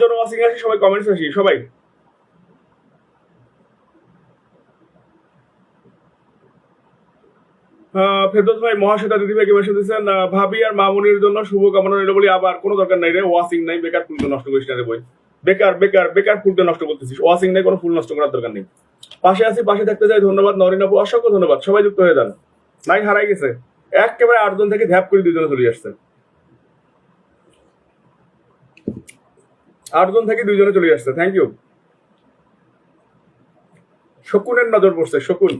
জন watching আছে, সবাই comments আসি, সবাই। ফেরদৌস ভাই, মহাশ্বেতা দিদি ভাই কেমন শুনতেছেন ভাবি আর মামুনির জন্য শুভ কামনা রইল বলি আবার কোনো দরকার নাই রে ওয়াচিং নাই, বেকার ফুলটা নষ্ট করিস না রে বই। বেকার বেকার বেকার ফুলটা নষ্ট করতেছিস ওয়াচিং নাই, কোনো ফুল নষ্ট করার দরকার নেই। পাশে আছি, পাশে থাকতে চাই, ধন্যবাদ, নরিন অসংখ্য ধন্যবাদ, সবাই যুক্ত হয়ে যান। নাই, হারাই গেছে। একেবারে আটজন থেকে ধ্যাপ করে দুজনে চলে আসছে। আটজন থেকে দুইজনে চলে আসছে থ্যাংক ইউ শকুনের নজর পড়ছে, শকুন।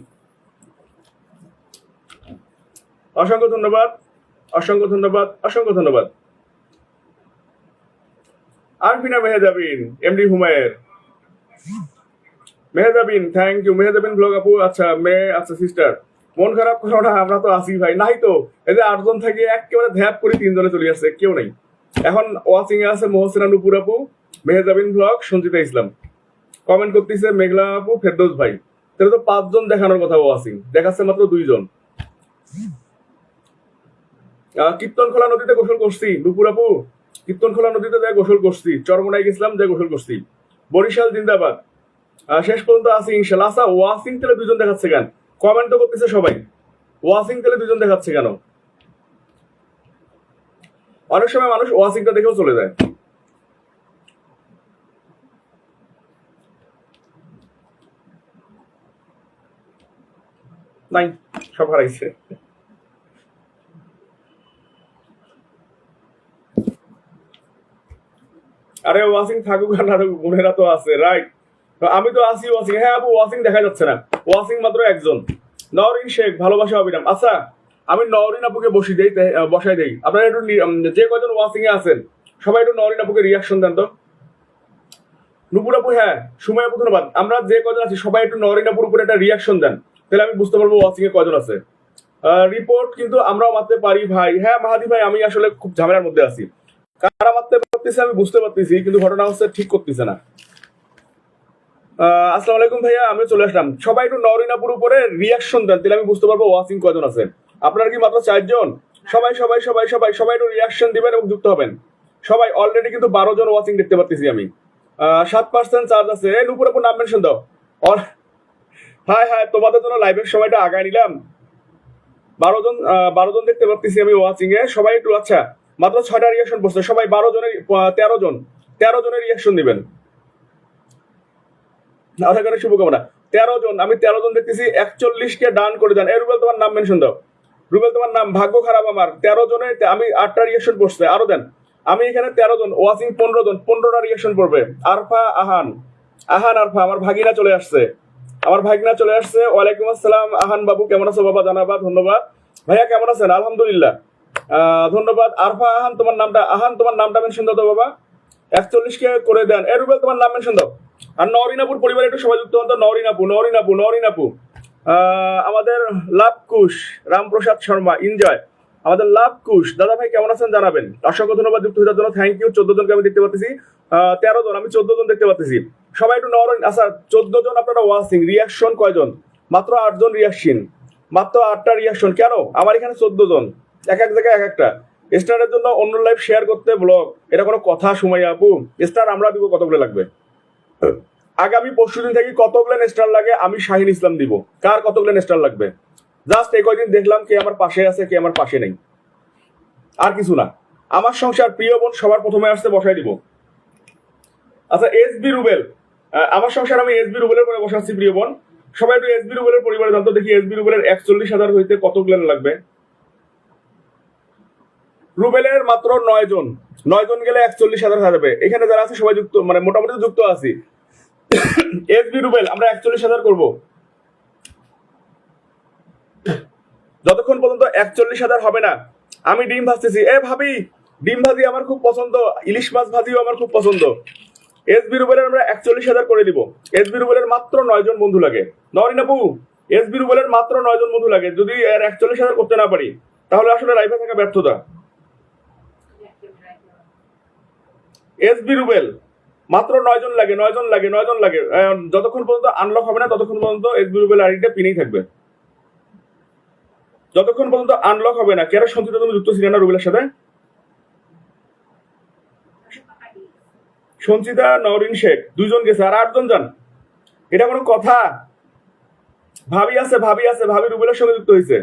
অসংখ্য ধন্যবাদ অসংখ্য ধন্যবাদ অসংখ্য ধন্যবাদ। Arfina Mehjabin MD Humayer Mehjabin thank you Mehjabin blog আপু আচ্ছা মেয়ে আচ্ছা সিস্টার মন খারাপ করো না, আমরা তো আসি ভাই, নাই তো। এই যে আটজন থেকে একেবারে ধ্যাপ করে তিনজনে চলে আসছে, কেউ নেই। এখন ওয়াচিং এ আছে মোহসিনা নুপুর আপু। মেহেজাবিন ব্লগ সঞ্চিতা ইসলাম। কমেন্ট করতেছে মেঘলা আপু ফেরদৌস ভাই। তাহলে তো পাঁচজন দেখানোর কথা ওয়াচিং দেখাচ্ছে মাত্র দুইজন। আহ, কীর্তনখোলা নদীতে গোসল করছি। দুপুর আপু কীর্তনখোলা নদীতে যাই গোসল করছি। চরমনাই গেছিলাম যাই গোসল করছি। বরিশাল জিন্দাবাদ। শেষ পর্যন্ত আছি ইনশাল্লাহ আচ্ছা ওয়াসিং তেলে দুজন দেখাচ্ছে কেন? কমেন্ট করতেছে সবাই। ওয়াসিং তেলে দুজন দেখাচ্ছে কেন? অনেক সময় মানুষ ওয়াসিংটা দেখেও চলে যায়। নাই, সব হারাইছে। আরে ওয়াসিং থাকুক আর না থাকুক, বোনেরা তো আছে রাইট আমি তো আসি ওয়াসিং হ্যাঁ আপু ওয়াসিং দেখা যাচ্ছে না। ওয়াসিং মাত্র একজন। নওরিন শেখ, ভালোবাসা অবিরাম আচ্ছা আমি নওরিন আপুকে বসি দেই বসাই দেই। আপনারা একটু যে কয়জন ওয়াসিং এ আছেন, সবাই একটু নওরিন আপুকে রিয়াকশন দেন তো। নুপুর আপু হ্যাঁ সুময় আপু, ধন্যবাদ। আমরা যে কজন আছি, সবাই একটু নরিন আপুর উপরে একটা রিয়াকশন দেন। তাহলে আমি বুঝতে পারব ওয়াচিং এ কজন আছে। রিপোর্ট কিন্তু আমরাও মারতে পারি ভাই। হ্যাঁ মাহাদি ভাই, আমি আসলে খুব ঝামেলার মধ্যে আছি। কারা মারতে পারতেছে আমি বুঝতে পারতেছি, কিন্তু ঘটনা হচ্ছে ঠিক করতেছে না। আলাইকুম ভাইয়া আমি চলে আসলাম। সবাই একটু নরিনাপুর উপরে রিয়াকশন দেন, তাহলে আমি বুঝতে পারব ওয়াচিং কয়জন আছে। আপনারা কি মাত্র চারজন? সবাই সবাই সবাই সবাই সবাই একটু রিয়াকশন দিবেন এবং যুক্ত হবেন। সবাই অলরেডি কিন্তু বারো জন ওয়াচিং দেখতে পারতেছি আমি। সাত পার্সেন্ট চার্জ আছে। নুপুর উপর নাম মেনশন দাও। হাই হাই, তোমাদের জন্য লাইভের সময়টা আগায় নিলাম। বারো জন বারো জন দেখতে পারতেছি আমি ওয়াচিং এ সবাই একটু আচ্ছা মাত্র ছয়টা রিয়াকশন পড়ছে সবাই বারো জনের তেরো জন, তেরো জনের রিয়াকশন দিবেন। শুভকামনা। তেরো জন, আমি তেরো জন দেখতেছি, একচল্লিশ কে ডান করে দেন। রুবেল, তোমার নাম মেনশন দাও। রুবেল, তোমার নাম, ভাগ্য খারাপ আমার। তেরো জনের আমি আটটা রিয়াকশন পড়ছে আরও দেন। আমি এখানে তেরো জন ওয়াচিং পনেরো জন, পনেরোটা রিয়াকশন পড়বে। আরফা, আহান। আহান, আরফা, আমার ভাগিনা চলে আসছে। আমার ভাগিনা চলে আসছে। ওয়ালাইকুম আসসালাম। আহান বাবু, কেমন আছো বাবা? জানাবা, ধন্যবাদ। ভাইয়া, কেমন আছেন? আলহামদুলিল্লাহ। ধন্যবাদ। আরফা, আহান, তোমার নামটা, আহান, তোমার নামটা মেনশন দাও বাবা। একচল্লিশ কে করে দেন। এ রুবেল, তোমার নাম মেনশন দাও। আর নরিনাপুর পরিবার একটু সবাই যুক্ত হন তো। নরিনাপু নরিনাপু নরিনাপু। আমাদের লাভকুশ, রামপ্রসাদ শর্মা এনজয় আমাদের লাভকুশ, দাদা ভাই, কেমন আছেন জানাবেন? অসংখ্য ধন্যবাদ যুক্ত হওয়ার জন্য। থ্যাংক ইউ চোদ্দ জনকে আমি দেখতে পাচ্ছি। তেরো জন, আমি চোদ্দ জন দেখতে পাচ্ছি। সবাই একটু নরম। আচ্ছা চোদ্দ জন আপনারা ওয়াচিং রিয়াকশন কয়জন? মাত্র আটজন রিয়াকশন মাত্র আটটা রিয়াকশন কেন? আমার এখানে চোদ্দ জন। এক এক জায়গায় এক একটা। স্টারের জন্য অন্য লাইভ শেয়ার করতে ব্লগ এটা কোনো কথা সময় আপু। স্টার আমরা দিব, কতগুলো লাগবে? আগামী পরশু দিন থেকে কতগুলো স্টার লাগে, আমি শাহিন ইসলাম দিব। কার কতগুলো স্টার লাগবে? জাস্ট এই কয়দিন দেখলাম কে আমার পাশে আছে, কে আমার পাশে নেই। আর কিছু না। আমার সংসার প্রিয় বোন সবার প্রথমে আসতে বসাই দিব। আচ্ছা এস বি রুবেল আমার সংসার আমি এস বি রুবেলের পরে বসাচ্ছি, প্রিয় বোন। সবাই একটু এস বি রুবেলের পরিবারে জানতো, দেখি এস বি রুবেলের একচল্লিশ হাজার হইতে কতগুলো লাগবে? রুবেলের মাত্র নয় জন। নয় জন গেলে একচল্লিশ হাজার হাজাবে এখানে যারা আছে, সবাই যুক্ত মানে মোটামুটি যুক্ত আছি। এস বি রুবেল, আমরা একচল্লিশ হাজার করব। যতক্ষণ পর্যন্ত একচল্লিশ হাজার হবে না, আমি ডিম ভাজতেছি। এ ভাবি, ডিম ভাজি আমার খুব পছন্দ। ইলিশ মাছ ভাজিও আমার খুব পছন্দ। এস বি রুবেলের আমরা একচল্লিশ হাজার করে দিব। এস বি রুবেলের মাত্র নয় জন বন্ধু লাগে। নরিন আপু এস বি রুবেলের মাত্র নয় জন বন্ধু লাগে। যদি এর একচল্লিশ হাজার করতে না পারি, তাহলে আসলে লাইফে থাকা ব্যর্থতা। এস বি রুবেল মাত্র নয় জন লাগে, নয় জন লাগে, নয় জন লাগে। যতক্ষণ পর্যন্ত আনলক হবে না, ততক্ষণ পর্যন্ত এস বি রুবেল আইডিটা পিনেই থাকবে। যতক্ষণ পর্যন্ত আনলক হবে না কেন সঞ্চিত তুমি যুক্ত ছিলে না রুবেলের সাথে? সঞ্চিতা নরিন শেখ দুইজন গেছে, আর আটজন যান। এটা কোনো কথা? ভাবি আছে ভাবি আছে, ভাবি রুবেলের সঙ্গে যুক্ত হয়েছে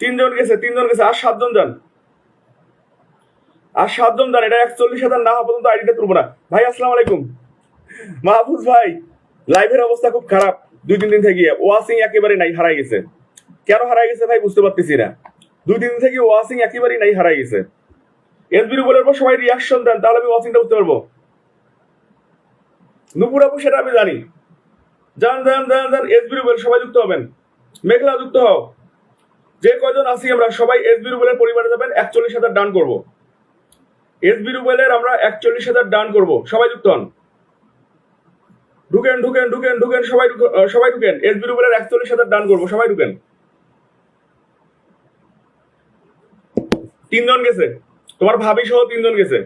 তিনজন গেছে তিনজন গেছে, আর সাতজন যান। আর সাতজন যান, এটা একচল্লিশ হাজার না হওয়া পর্যন্ত আইডিটা তুলবো না। ভাই, আসসালাম আলাইকুম। মাহফুজ ভাই, লাইভের অবস্থা খুব খারাপ। দুই, তিন দিন থেকে ওয়াসিং একেবারে নাই, হারাই গেছে। কেন হারাই গেছে ভাই, বুঝতে পারতেছি না। দুই, তিন দিন থেকে ওয়াসিং একেবারেই নাই, হারাই গেছে। এসবি রুবেলের পর সবাই রিয়াকশন দেন, তাহলে আমি ওয়াসিংটা বুঝতে পারব। নুপুর আপু, সেটা আমি জানি। যান যান যান যান এসবি রুবেল সবাই যুক্ত হবেন। মেঘলা, যুক্ত হও। যে কয়জন আছি আমরা, সবাই এসবি রুবেলের পরিবারে যাবেন, একচল্লিশ হাজার ডান করব। এসবি রুবেলের আমরা একচল্লিশ হাজার ডান করব। সবাই যুক্ত হন। ঢুকেন ঢুকেন ঢুকেন ঢুকেন, সবাই সবাই ঢুকেন। এসবি রুবেলের একচল্লিশ হাজার ডান করব, সবাই ঢুকেন। তিনজন গেছে। তোমার ভাবি সহ তিনজন গেছে।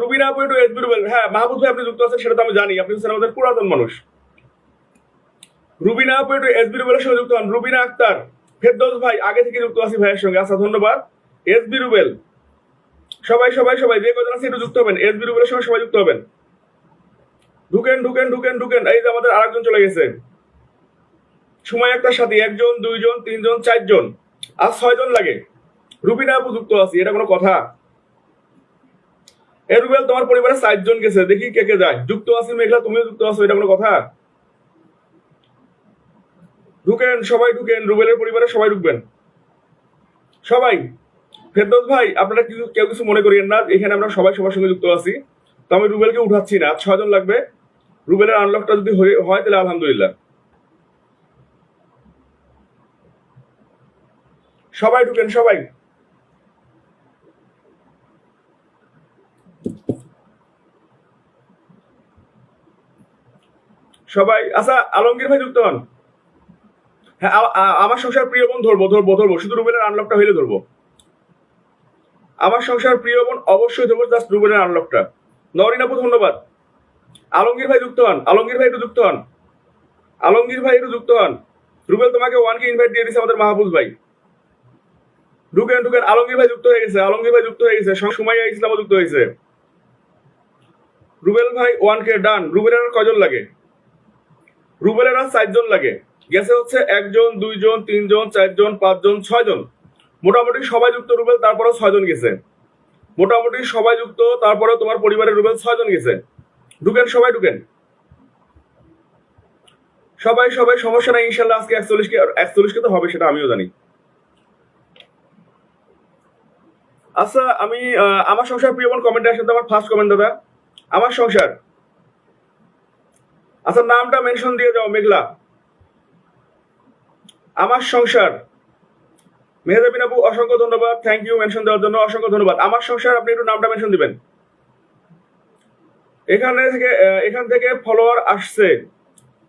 রুবিনা আপু একটু হ্যাঁ মাহবুব ভাই আপনি যুক্ত আছেন, সেটা তো আমি জানি। আপনি হচ্ছেন আমাদের পুরাতন মানুষ। রুবিনা আপু একটু সঙ্গে যুক্ত হন। রুবিনা আক্তার, ফেরদৌস ভাই, আগে থেকে যুক্ত আছি ভাইয়ের সঙ্গে। আচ্ছা ধন্যবাদ। রুবেল, সবাই সবাই সবাই, যে কজন আছে একটু যুক্ত হবেন। এসবি রুবেলের সঙ্গে সবাই যুক্ত হবেন। ঢুকেন ঢুকেন ঢুকেন ঢুকেন। এই যে আমাদের আরেকজন চলে গেছে। সময় একটা সাথে, একজন, দুইজন, তিনজন, চারজন। আর ছয়জন লাগে। রুবিনা আপু যুক্ত আছি, এটা কোনো কথা। এ রুবেল, তোমার পরিবারে চারজন গেছে, দেখি কে কে যায়। যুক্ত আছি মেঘলা, তুমিও যুক্ত আছো, এটা কোনো কথা? ঢুকেন, সবাই ঢুকেন, রুবেলের পরিবারে সবাই ঢুকবেন। সবাই, ফেরদৌস ভাই, আপনারা কিছু কেউ কিছু মনে করিয়েন না, এখানে আমরা সবাই সবার সঙ্গে যুক্ত আছি। তো আমি রুবেলকে উঠাচ্ছি না ছয়জন লাগবে। রুবেলের আনলকটা যদি হয়, তাহলে আলহামদুলিল্লাহ। সবাই ঢুকেন, সবাই। সবাই আচ্ছা আলমগীর ভাই যুক্ত হন। হ্যাঁ আমার সংসার প্রিয় বোন ধরবো ধরবো ধরবো, শুধু রুবেলের আনলকটা হইলে ধরবো। আমার সংসার প্রিয় বোন অবশ্যই ধরবো জাস্ট রুবেলের আনলকটা নরিন আপু, ধন্যবাদ। আলমগীর ভাই যুক্ত হন, আলমগীর ভাই একটু যুক্ত হন। আলমগীর ভাই একটু যুক্ত হন। রুবেল তোমাকে ওয়ানকে ইনভাইট দিয়ে দিছে আমাদের মাহবুব ভাই। ঢুকেন ঢুকেন, আলমগীর ভাই যুক্ত হয়ে গেছে, আলমগীর ভাই যুক্ত হয়ে গেছে সুমাইয়া ইসলামও যুক্ত হয়েছে। রুবেল ভাই ওয়ান কে ডান রুবেলের আর কয়জন লাগে? রুবেলের আর চারজন লাগে। গেছে হচ্ছে একজন, দুইজন, তিনজন, চারজন, পাঁচজন, ছয়জন। মোটামুটি সবাই যুক্ত রুবেল, তারপরেও ছয়জন গেছে। মোটামুটি সবাই যুক্ত তারপরে তোমার পরিবারের রুবেল ছয়জন গেছে। ঢুকেন সবাই ঢুকেন। সবাই সবাই, সমস্যা নাই, ইনশাল্লাহ আজকে একচল্লিশকে একচল্লিশকে তো হবে সেটা আমিও জানি। আচ্ছা আমি আমার সংসার প্রিয় কমেন্টে আসেন তো আমার ফার্স্ট কমেন্ট দাদা। আমার সংসার। আচ্ছা নামটা মেনশন দিয়ে যাও মেঘলা। আমার সংসার। মেহেদাবিন আপু অসংখ্য ধন্যবাদ। থ্যাংক ইউ মেনশন দেওয়ার জন্য অসংখ্য ধন্যবাদ। আমার সংসার আপনি একটু নামটা মেনশন দিবেন। এখানে থেকে এখান থেকে ফলোয়ার আসছে।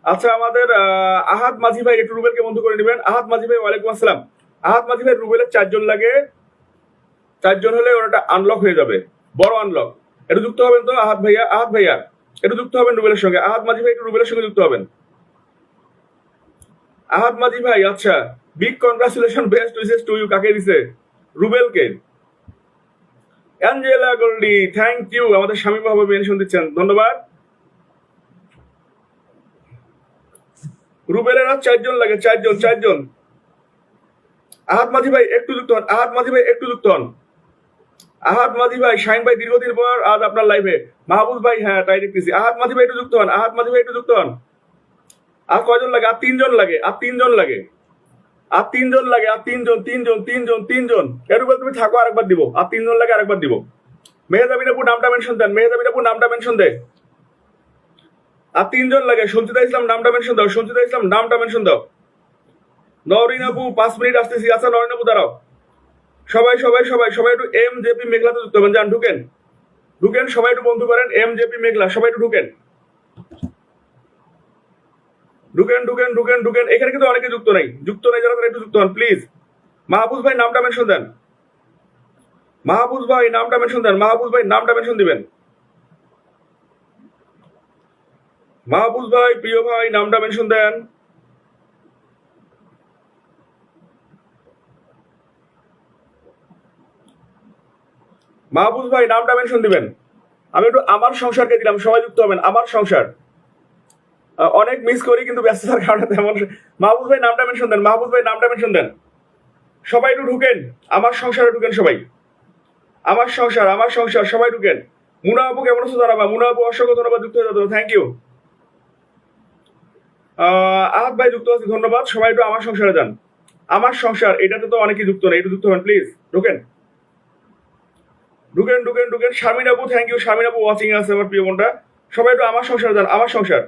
আচ্ছা আমাদের আহ, আহাদ মাঝি ভাই একটু রুবেলকে বন্ধু করে নেবেন। আহাদ মাঝি ভাই ওয়ালাইকুম আসসালাম। আহাদ মাঝি ভাই রুবেলের চারজন লাগে। চারজন হলে ওটা আনলক হয়ে যাবে। বড় আনলক এটা যুক্ত হবেন তো আহাত ভাইয়া? আহাত ভাইয়া, এটা যুক্ত হবেন রুবেলের সঙ্গে। আহাত মাঝি ভাই, একটু রুবেলের সঙ্গে যুক্ত হবেন। আহাদ মাঝি ভাই আচ্ছা big congratulation best wishes to you কাকে দিছে? রুবেলকে। অ্যাঞ্জেলা গোল্ডি থ্যাংক ইউ আমাদের স্বামী বাবা মেনশন দিচ্ছেন, ধন্যবাদ। রুবেলের আর চারজন লাগে, চারজন চারজন। আহাত মাঝি ভাই, একটু যুক্ত হন আহাত মাঝি ভাই, একটু যুক্ত হন। আহাত মাঝি ভাই শাইন ভাই দীর্ঘদিন পর আজ আপনার লাইভে মাহবুব ভাই হ্যাঁ তাই দেখতেছি। মাঝি ভাই একটু যুক্ত হন। মাঝি ভাই একটু যুক্ত হন। আর কয়জন লাগে? আর তিনজন লাগে। আর তিনজন লাগে। আর তিনজন লাগে। আর তিনজন তিনজন তিনজন তিনজন। এর উপর তুমি থাকো, আরেকবার দিব। আর তিনজন লাগে, আরেকবার দিব। নামটা মেনশন দেন। মেহেজাবিন আপু নামটা মেনশন দে। আর তিনজন লাগে। সঞ্চিতা ইসলাম নামটা মেনশন দাও। সঞ্চিতা ইসলাম নামটা মেনশন দাও। নরিন আপু, পাঁচ মিনিট আসতেছি। আচ্ছা নরিন আপু, দাঁড়াও। সবাই সবাই সবাই সবাই একটু এম জেপি মেঘলাতে যুক্ত হবেন। যান, ঢুকেন। ঢুকেন, সবাই একটু বন্ধু করেন। এম জেপি মেঘলা, সবাই একটু ঢুকেন। ঢুকেন ঢুকেন ঢুকেন ঢুকেন। এখানে কিন্তু অনেকে যুক্ত নাই। যুক্ত নাই যারা একটু যুক্ত হন প্লিজ মাহবুজ ভাই নামটা মেনশন দেন। মাহবুজ ভাই নামটা মেনশন দেন। মাহবুজ ভাই নামটা মেনশন দিবেন। মাহবুজ ভাই, প্রিয় ভাই, নামটা মেনশন দেন। মাহবুব ভাই, নামটা মেনশন দিবেন। আমি একটু আমার সংসারকে দিলাম, সবাই যুক্ত হবেন, আমার সংসার। অনেক মিস করি, কিন্তু ব্যস্ততার কারণে তেমন মাহবুব ভাই, নামটা মেনশন দেন মাহবুব ভাই, নামটা মেনশন দেন। সবাই একটু ঢুকেন, আমার সংসারে ঢুকেন সবাই। আমার সংসার আমার সংসার, সবাই ঢুকেন। মুনা আপু, কেমন আছো? জানাবা মুনা আপু, অসংখ্য ধন্যবাদ, যুক্ত হয়ে থ্যাংক ইউ আহাত ভাই, যুক্ত আছি, ধন্যবাদ। সবাই একটু আমার সংসারে যান। আমার সংসার, এটাতে তো অনেকেই যুক্ত নেই, একটু যুক্ত হবেন প্লিজ ঢুকেন। ঢুকেন ঢুকেন ঢুকেন। শামিন আপু থ্যাংক ইউ শামিন আপু ওয়াচিং আছে আমার প্রিয় বোনটা সবাই একটু আমার সংসার যান আমার সংসার।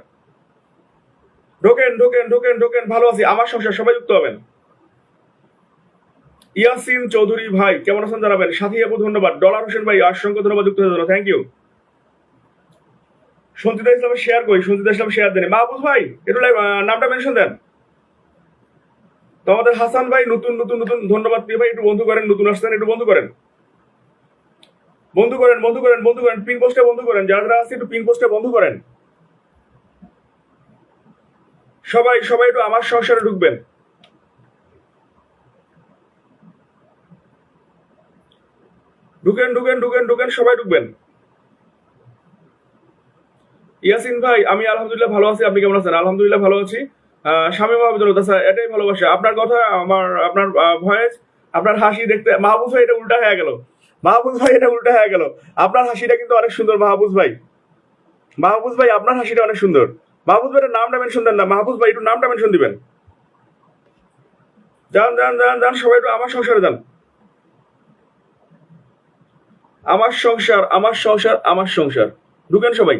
ঢোকেন ঢোকেন ঢোকেন ঢোকেন, ভালো আছি, আমার সংসার, সবাই যুক্ত হবেন। ইয়াসিন চৌধুরী ভাই, কেমন আছেন জানাবেন? সাথী আপু, ধন্যবাদ। ডলার হোসেন ভাই, অসংখ্য ধন্যবাদ যুক্ত হয়ে থ্যাংক ইউ সঞ্চিতা ইসলামের শেয়ার করি, সঞ্চিতা ইসলাম শেয়ার দেন। মাহবুব ভাই, একটু নামটা মেনশন দেন। তো আমাদের হাসান ভাই, নতুন নতুন নতুন, ধন্যবাদ। প্রিয় ভাই, একটু বন্ধু করেন, নতুন আসছেন, একটু বন্ধু করেন। বন্ধু করেন বন্ধু করেন বন্ধু করেন পিন পোস্টে বন্ধু করেন। যারা যারা আছে, একটু পিন পোস্টে বন্ধু করেন। সবাই সবাই একটু আমার সংসারে ঢুকবেন। ঢুকেন ঢুকেন ঢুকেন ঢুকেন, সবাই ঢুকবেন। ইয়াসিন ভাই, আমি আলহামদুলিল্লাহ ভালো আছি। আপনি কেমন আছেন? আলহামদুলিল্লাহ ভালো আছি। স্বামী মাহবুবুল আচ্ছা এটাই ভালোবাসা। আপনার কথা, আমার, আপনার ভয়েস আপনার হাসি দেখতে, মাহবুব ভাই, এটা উল্টা হয়ে গেল। মাহবুব ভাই, এটা উল্টা হয়ে গেল। আপনার হাসিটা কিন্তু অনেক সুন্দর মাহবুজ ভাই। মাহবুব ভাই, আপনার হাসিটা অনেক সুন্দর। মাহবুব ভাইয়ের নামটা মেনশন দেন না। মাহবুব ভাই, একটু নামটা মেনশন দিবেন। যান যান যান যান, সবাই একটু আমার সংসারে যান। আমার সংসার আমার সংসার আমার সংসার। ঢুকেন সবাই।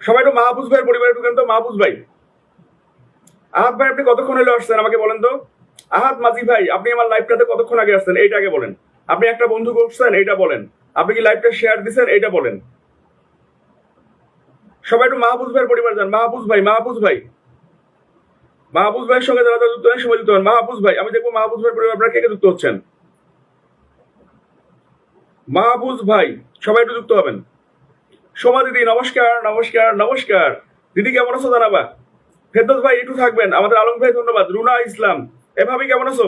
সবাই একটু মাহবুজ ভাইয়ের পরিবারে ঢুকেন তো মাহবুজ ভাই। আহাত ভাই, আপনি কতক্ষণ হলে আসছেন আমাকে বলেন তো? আহাত মাঝি ভাই, আপনি আমার লাইভটাতে কতক্ষণ আগে আসছেন? এইটা আগে বলেন। আপনি একটা বন্ধু করছেন, এইটা বলেন। আপনি কি লাইভটা শেয়ার দিছেন, এইটা বলেন। সবাই একটু মাহবুজ ভাইয়ের পরিবার যান। মাহবুজ ভাই মাহবুজ ভাই। মাহবুজ ভাইয়ের সঙ্গে যারা যুক্ত হন সবাই যুক্ত হন। মাহবুজ ভাই, আমি দেখব মাহবুজ ভাইয়ের পরিবার, আপনারা কে কে যুক্ত হচ্ছেন? মাহবুজ ভাই, সবাই একটু যুক্ত হবেন। সোমা দিদি, নমস্কার নমস্কার নমস্কার। দিদি কেমন আছো জানাবা? ফেরদৌস ভাই, একটু থাকবেন। আমাদের আলম ভাই, ধন্যবাদ। রুনা ইসলাম এভাবে কেমন আছো?